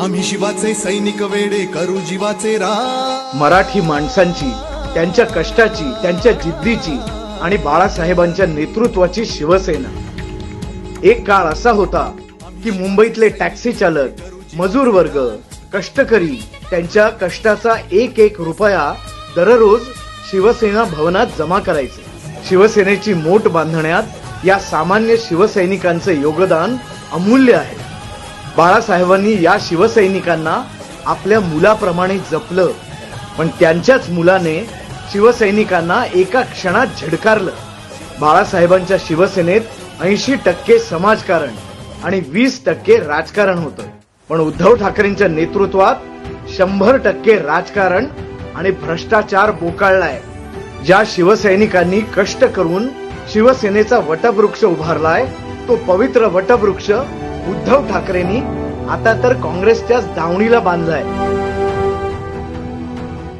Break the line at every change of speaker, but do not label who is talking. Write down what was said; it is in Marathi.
आम्ही शिवाचे सैनिक वेडे करू जीवाचे रा
मराठी माणसांची त्यांच्या कष्टाची त्यांच्या जिद्दीची आणि बाळासाहेबांच्या नेतृत्वाची शिवसेना. एक काळ असा होता की मुंबईतले टॅक्सी चालक मजूर वर्ग कष्टकरी त्यांच्या कष्टाचा एक एक रुपया दररोज शिवसेना भवनात जमा करायचे. शिवसेनेची मोट बांधण्यात या सामान्य शिवसैनिकांचं योगदान अमूल्य आहे. बाळासाहेबांनी या शिवसैनिकांना आपल्या मुलाप्रमाणे जपलं. पण त्यांच्याच मुलाने शिवसैनिकांना एका क्षणात झडकारलं. बाळासाहेबांच्या शिवसेनेत ऐंशी टक्के समाजकारण आणि वीस टक्के राजकारण होतं. पण उद्धव ठाकरेंच्या नेतृत्वात शंभर टक्के राजकारण आणि भ्रष्टाचार बोकाळलाय. ज्या शिवसैनिकांनी कष्ट करून शिवसेनेचा वटवृक्ष उभारलाय तो पवित्र वटवृक्ष उद्धव ठाकरेंनी आता तर काँग्रेसच्याच दावणीला बांधलाय.